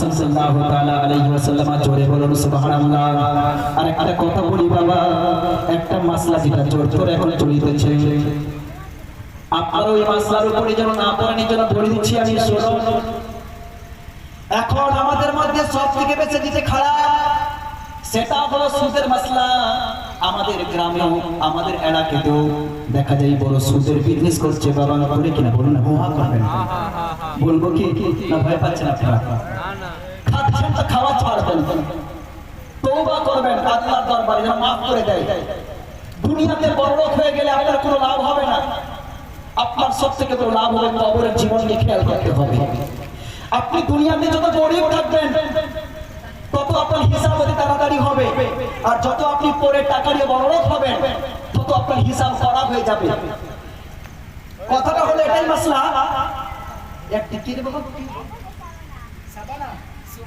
সাল্লাল্লাহু তাআলা আলাইহি ওয়াসাল্লাম জোরে বলুন, সুবহানাল্লাহ। আর একটা কথা বলি বাবা, একটা মাসলা যেটা জোর করে এখন চলিতেছে। আপনারা ওই মাসলার উপরে যেন না পড়েন এই জন্য ধরে দিচ্ছি আমি, শোনো। এখন আমাদের মধ্যে সব বেশি যেতে খারাপ, সেটা হলো সুদের মাসলা। আমাদের গ্রামেও, আমাদের এলাকাতেও দেখা যায় বড় সুদের বিজনেস করছে বাবা করে কিনা বলুন না করবেন। বলব কি? না, ভয় পাচ্ছেন আপনারা? তৌবা করবেন, আল্লাহর দরবারে যেন মাফ করে দেয়। দুনিয়াতে বড়লোক হয়ে গেলে আপনার কোনো লাভ হবে না। আপনার সব বড় লাভ হবে কবরের জীবনকে খেয়াল করতে হবে। আপনি দুনিয়াতে যত গরিব থাকবেন, তত আপনার হিসাব অতি তাড়াতাড়ি হবে। আর যত আপনি পরে টাকা নিয়ে বড়লোক হবেন, তত আপনার হিসাব খারাপ হয়ে যাবে। কথাটা হলো এটাই মাসলা। একটি কি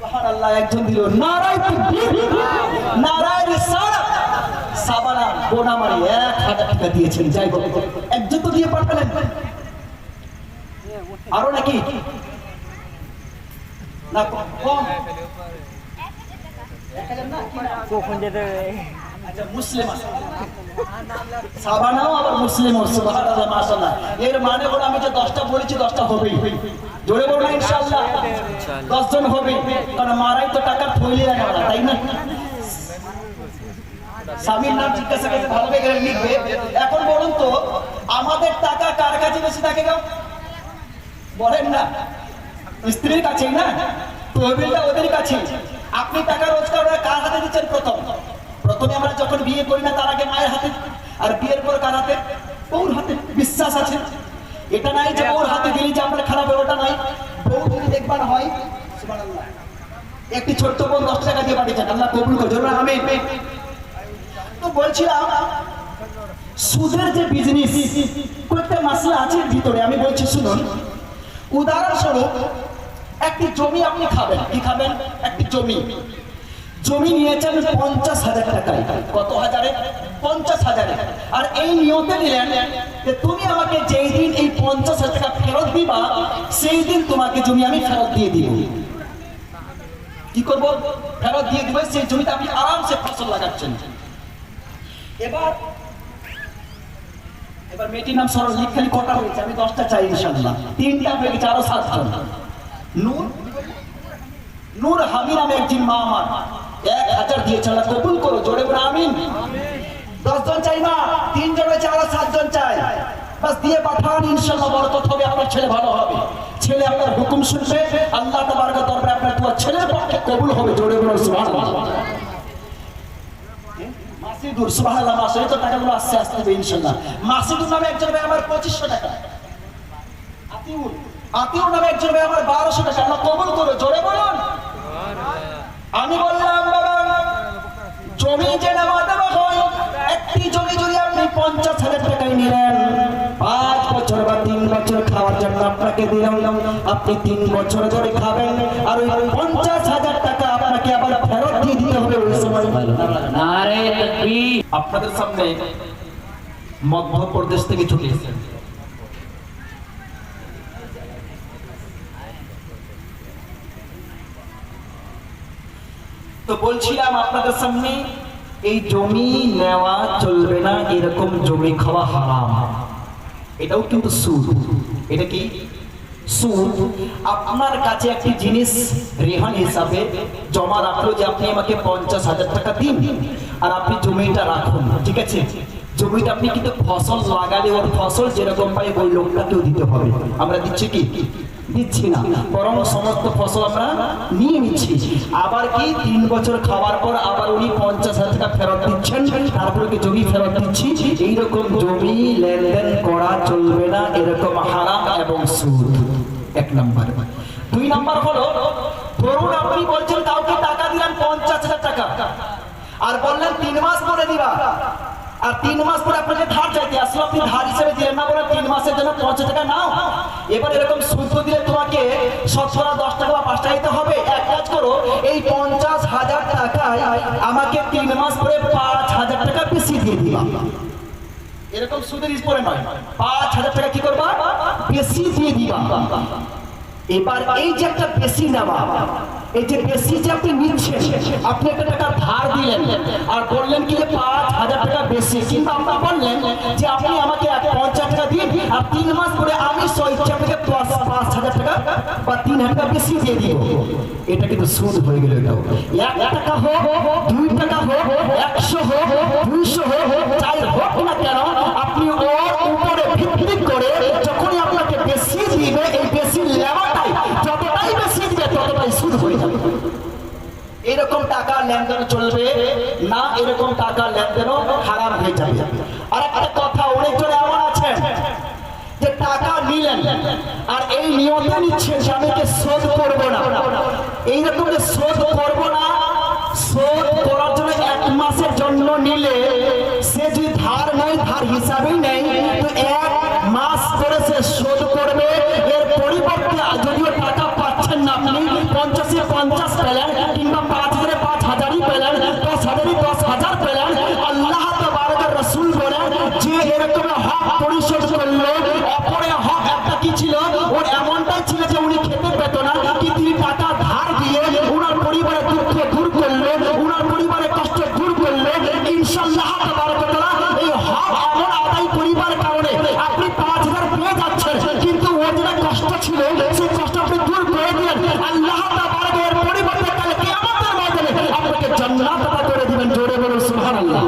রে বাবা? একজন দিল নারায় তাকবীর, সাবানা বোনামারি এক হাজার টাকা দিয়েছেন যাই হোক। একজন তো দিয়ে পাঠালেন। আরও নাকি? না কম। এক হাজার না, কি না? কখন যেতে আচ্ছা। সাবানাও আবার এর মানে হলো আমি যে দশটা বলেছি দশটা হবেই। জোরে বলো না ইনশাআল্লাহ। দশজন হবে কারণ মারাই তো টাকা থইলে না, তাই না? স্বামীর নাম জিজ্ঞাসা করতে ভালো করে লিখবে। এখন বলুন তো আমাদের টাকা কার কাছে বেশি থাকে গো? বলেন না। স্ত্রীর কাছে না? তহবিলটা ওদের কাছে আপনি টাকা রোজগার কার হাতে দিচ্ছেন প্রথম? প্রথমে আমরা যখন বিয়ে করি না তার আগে মায়ের হাতে। আর বিয়ের পর কার হাতে? বউর হাতে। বিশ্বাস আছে? এটা নাই যে বউর হাতে দিলি যে আপনার খারাপ হবে, ওটা নাই। বউ যদি দেখবার হয়। একটি ছোট্ট বোন দশ টাকা দিয়ে পাঠিয়েছেন আল্লাহ কবুল করে জন্য আমি তো বলছিলাম সুদের যে বিজনেস কয়েকটা মাসলা আছে ভিতরে আমি বলছি শুনুন। উদাহরণস্বরূপ একটি জমি আপনি খাবেন কি খাবেন? একটি জমি। জমি নিয়েছেন পঞ্চাশ হাজার টাকায়। কত হাজারে? পঞ্চাশ হাজারে। আর এই নিয়তে নিলেন যে তুমি আমাকে যেই পঞ্চাশ হাজার টাকা ফেরত দিবা, সেই দিন তোমাকে জমি আমি ফেরত দিয়ে দিব। কি করব? ফেরত দিয়ে সেই জমিতে আপনি আরামসে ফসল লাগাচ্ছেন। এবার এবার মেয়েটির নাম কটা হয়েছে? আমি দশটা চাই ইনশাল্লাহ তিনটা হয়ে গেছে, আরও সাতজন। নূর নূর হামি নামে একজন মা আমার। এক হাজার দিয়েছে, আল্লাহ কবুল করো, জোরে বলে, আমিন। দশজন চাই না তিনজন হয়েছে আরও সাতজন চাই বাস দিয়ে পাঠান ইনশাল্লাহ বরকত হবে আপনার ছেলে ভালো হবে। ছেলে আপনার হুকুম শুনবে, আল্লাহ তাবারক দরবারে আপনার তোমার ছেলের পক্ষে কবুল হবে, জোরে বলে, সুবহানাল্লাহ। মাসিদুর সুবহানাল্লাহ, মাসে তো টাকাগুলো আস্তে আস্তে দেবে, ইনশাআল্লাহ। মাসিদুর নামে একজন ভাই, আমার 2500 টাকা। আতিউর আতিউর নামে একজন ভাই, আমার 1200 টাকা। আল্লাহ কবুল করো, জোরে বলুন। আমি বললাম, বাবা, জমি যে একটি জমি যদি আপনি পঞ্চাশ খাওয়ার আপনাকে দিলাম। আপনি তিন বছর ধরে খাবেন আর ওই পঞ্চাশ হাজার টাকা আপনাকে আবার ফেরত দিয়ে দিতে হবে ওই সময়। আপনাদের সামনে মধ্যপ্রদেশ থেকে ছুটে এসেছেন। তো বলছিলাম আপনাদের সামনে এই জমি নেওয়া চলবে না এরকম জমি খাওয়া হারাম। এটাও কিন্তু সুর। এটা কি? সুদ আপনার কাছে একটি জিনিস রেহান হিসাবে জমা রাখল যে আপনি আমাকে পঞ্চাশ হাজার টাকা দিন আর আপনি জমিটা রাখুন, ঠিক আছে? জমিটা আপনি কিন্তু ফসল লাগালে ওর ফসল যেরকম পাই ওই লোকটাকেও দিতে হবে। আমরা দিচ্ছি কি? দিচ্ছি না। বরং সমস্ত ফসল আমরা নিয়ে নিচ্ছি। আবার কি তিন বছর খাওয়ার পর আবার উনি পঞ্চাশ হাজার টাকা ফেরত দিচ্ছেন, তারপরে কি জমি ফেরত দিচ্ছি? এইরকম জমি লেনদেন করা চলবে না, এরকম হারাম এবং সুদ। এক নাম্বার। দুই নম্বর হলো, ধরুন আপনি বলছেন কাউকে টাকা দিলেন পঞ্চাশ হাজার টাকা, আর বললেন তিন মাস পরে দিবা। আর তিন মাস পরে আপনাকে ধার চাইতে আসলো। আপনি ধার হিসেবে দিলেন না বলে তিন মাসের জন্য পঞ্চাশ টাকা নাও। এবার এরকম সুদ দিলে তোমাকে শতকরা দশ টাকা বা পাঁচ টাকা দিতে হবে। এক কাজ করো, এই পঞ্চাশ হাজার টাকায় আমাকে তিন মাস পরে পাঁচ হাজার টাকা বেশি দিয়ে দিবা। এরকম সুদের পরে নয়, পাঁচ হাজার টাকা কি করবা? বেশি দিয়ে দিবা। এবার এই যে একটা বেশি নেওয়া এই যে বেশি যে আপনি নিচ্ছেন, আপনি একটা ধার দিলেন আর বললেন কি পাঁচ হাজার টাকা বেশি। কিন্তু আপনি বললেন যে আপনি আমাকে পঞ্চাশ টাকা দিন আর তিন মাস পরে আমি স্বইচ্ছা পাঁচ পাঁচ হাজার টাকা বা তিন হাজার টাকা বেশি দিয়ে দিব। এটা কিন্তু সুদ হয়ে গেল এটাও। এক টাকা হোক, দুই টাকা হোক, একশো হোক, দুইশো হোক যাই হোক না কেন আপনি ওর উপরে ভিত্তি করে যখনই আপনাকে বেশি দিবে এই বেশি লেবাটাই যতটাই বেশি দিবে ততটাই সুদ হয়ে যাবে। এরকম টাকা লেনদেন চলবে, না এরকম টাকা লেনদেনও হারাম হয়ে যাবে। আর একটা কথা অনেকজন এমন আছেন যে টাকা নিলেন, আর এই নিয়মে নিচ্ছেন যে আমি শোধ করব না। এইরকম যে শোধ করব না, শোধ করার জন্য এক মাসের জন্য নিলে সে যদি ধার নেই ধার হিসাবেই নেই তো এক মাস করে সে শোধ করবে এর পরিবর্তে যদিও টাকা পাচ্ছেন না আপনি পঞ্চাশে পঞ্চাশ পেলেন কিংবা পাঁচ হাজারে পাঁচ হাজারই পেলেন দশ হাজারই দশ হাজার পেলেন আল্লাহ তাবারকের রসুল বলেন যে এরকম হক পরিশোধ করল অপরে হক একটা কি ছিল ওর এমনটাই ছিল যে উনি খেতে পেত না কি তিনি টাকা ধার দিয়ে উনার পরিবারের দুঃখ দূর করল উনার পরিবারের কষ্ট দূর করল ইনশাল্লাহ তাবারকতালা এই হক এমন আদায় পরিবার কারণে আপনি পাঁচ হাজার পেয়ে যাচ্ছেন কিন্তু ওর যেটা কষ্ট ছিল সেই কষ্ট আপনি দূর করে দিলেন আল্লাহ তাবারক এর পরিবর্তে কালে কিয়ামতের ময়দানে আপনাকে জান্নাত করে দিবেন, জোরে বলুন, সুবহানাল্লাহ।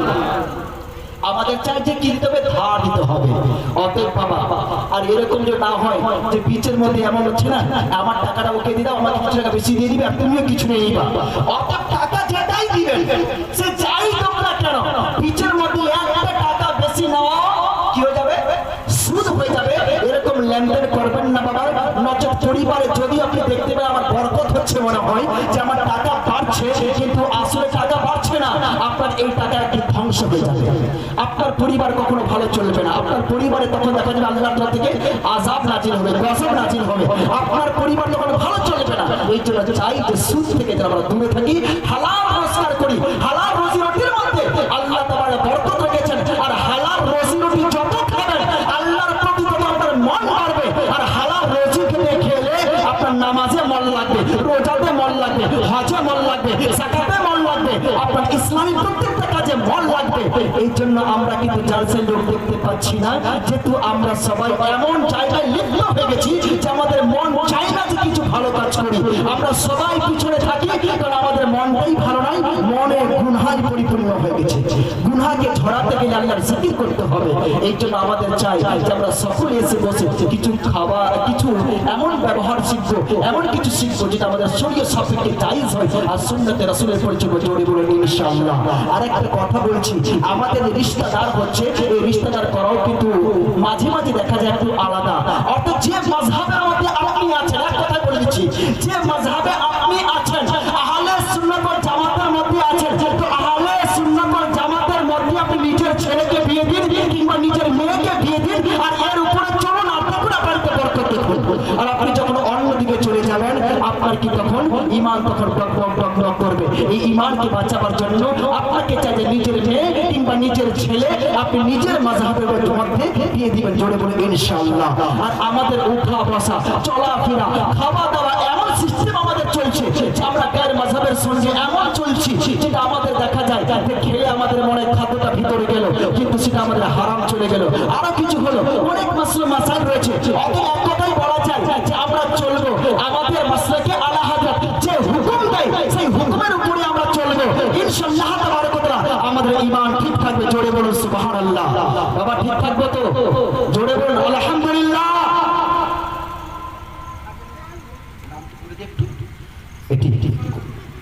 আমাদের চাই যে কি দিতে হবে, ধার দিতে হবে। অতএব বাবা, আর এরকম যে না হয়, যে বিচের মধ্যে এমন হচ্ছে না, আমার টাকাটা ওকে দিয়ে দাও, আমাকে কিছু টাকা বেশি দিয়ে দিবে, আর তুমিও কিছু নেই নিবা অতএব টাকা যেটাই দিবেন, সে যাই না কেন বিচের মধ্যে একটা টাকা বেশি নেওয়া কি হয়ে যাবে? সুদ হয়ে যাবে। এরকম লেনদেন করবেন না, বাবা। নচেত পরিবারে যদি আপনি দেখতে পান, আমার বরকত হচ্ছে মনে হয় যে আমার টাকা বাড়ছে ধ্বংস হয়ে যাবে। আপনার পরিবার কখনো ভালো চলবে না। আপনার পরিবারে তখন দেখা যাবে আল্লাহর তরফ থেকে আজাব নাজিল হবে, গজব নাজিল হবে। আপনার পরিবার তখন ভালো চলবে না। এই জন্য চাই যে সুদ থেকে যেন আমরা দূরে থাকি, হালাল রোজগার করি। হালাল রুজি রুটির মধ্যে আল্লাহ তোমার বরকত রেখেছেন। আর হালাল রুজি রুটি যত খাবেন, আল্লাহর প্রতি তত আপনার মন বাড়বে। আর হালাল রুজি খেতে খেলে আপনার নামাজে মন লাগবে, রোজাতে মন লাগবে, হজে মন লাগবে সাকাতে মন লাগবে। আপনার ইসলামী প্রত্যেকটা এই জন্য আমরা কিন্তু জালসায় লোক দেখতে পাচ্ছি না। যেহেতু আমরা সবাই এমন জায়গায় লিপ্ত হয়ে গেছি যে আমাদের মন না যে কিছু ভালো কাজ করি। আমরা সবাই পিছনে থাকি, কারণ আমাদের মনটাই ভালো নাই পরিপূর্ণ হয়ে গেছে। গুনহাকে গেলে আল্লাহর জিকির করতে হবে। এই জন্য আমাদের চাই যে আমরা সকলে এসে বসে কিছু কিছু এমন ব্যবহার শিখব, এমন কিছু শিখব যেটা আমাদের শরীর হয়। আর পরিচয় জোরে বলে আর একটা কথা বলছি আমাদের রিস্তাদার হচ্ছে, এই রিস্তাদার করাও কিন্তু মাঝে মাঝে দেখা যায় একটু আলাদা। অর্থাৎ যে মাযহাবের মধ্যে আপনি আছেন এক কথা বলে দিচ্ছি, যে মাযহাবে কি তখন? ইমান তখন করবে। এই ইমানকে বাঁচাবার জন্য আপনাকে চাই যে নিজের মেয়ে কিংবা নিজের ছেলে আপনি নিজের মাঝহাবের মধ্যে দিয়ে দিবেন জোরে বলে, ইনশাআল্লাহ। আর আমাদের উঠা বসা, চলাফেরা খাওয়া দাওয়া এমন সিস্টেম আমাদের চলছে আমরা গায়ের মাঝহাবের সঙ্গে এমন চলছি যেটা আমাদের দেখা যায় যে খেয়ে আমাদের মনে খাদ্যটা ভিতরে গেল, কিন্তু সেটা আমাদের হারাম চলে গেল। আরও কিছু হলো, অনেক মাসলো মাসাইল রয়েছে, অত এক কথাই বলা যায় যে আমরা চলবো আমাদের মাসলাকে আলা হাজার যে হুকুম দেয় সেই হুকুমের উপরে আমরা চলবো ইনশাআল্লাহ তাবারাকাল্লাহ আমাদের ঈমান ঠিক থাকবে জোরে বলুন সুবহানাল্লাহ বাবা ঠিক থাকবে তো জোরে বলুন আলহামদুলিল্লাহ এটি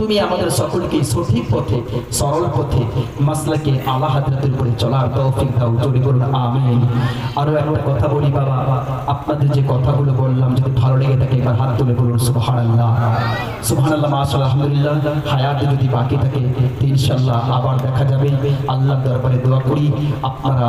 তুমি আমাদের সকলকে সঠিক পথে, সরল পথে, মাসলাকে আলা হাজরাতের উপরে চলার তৌফিক দাও, জোরে বলুন, আমিন। আরও একটা কথা বলি বাবা, আপনাদের যে কথাগুলো বললাম, যদি ভালো লেগে থাকে এবার হাত তুলে বলুন, সুবহানাল্লাহ। সুবহানাল্লাহ, মাশাআল্লাহ, আলহামদুলিল্লাহ, হায়াতে যদি বাকি থাকে, ইনশাআল্লাহ আবার দেখা যাবে। আল্লাহর দরবারে দোয়া করি, আপনারা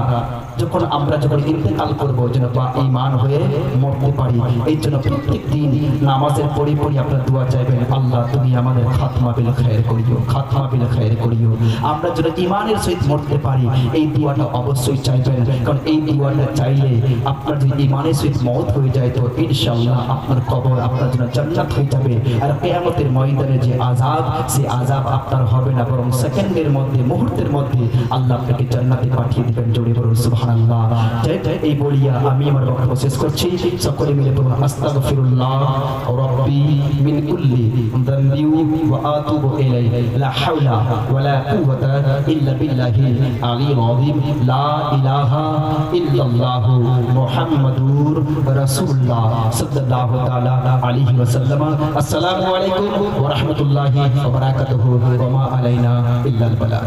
যখন আমরা যখন ইন্তেকাল করব, যেন বা ইমান হয়ে মরতে পারি। এই জন্য প্রত্যেক দিন নামাজের পরে পরে আপনারা দোয়া চাইবেন, আল্লাহ তুমি আমাদের খাতমা বিল খায়ের করিও, খাতমা বিল খায়ের করিও। আমরা যেন ইমানের সহিত মরতে পারি, এই দোয়াটা অবশ্যই চাইবেন। কারণ এই দোয়াটা চাইলে আপনার যদি ইমানের সহিত মত হয়ে যায় তো ইনশাআল্লাহ আপনার কবর আপনার জন্য জান্নাত হয়ে যাবে। আর কিয়ামতের ময়দানে যে আযাব সেই আযাব আপনার হবে না, বরং সেকেন্ডের মধ্যে, মুহূর্তের মধ্যে আল্লাহ আপনাকে জান্নাতে পাঠিয়ে দিবেন। জোরে বলুন, সুবহানাল্লাহ। জয় জয় এই বলিয়া আমি আমার বক্তব্য শেষ করছি। সকলে মিলে বলুন, আস্তাগফিরুল্লাহ, রাব্বি মিন কুল্লি যামবি ওয়া وأتوب إليه. لا حول ولا قوة إلا بالله العلي العظيم. لا إله إلا الله محمد رسول الله صلى الله تعالى عليه وسلم. السلام عليكم ورحمة الله وبركاته. وما علينا إلا البلاء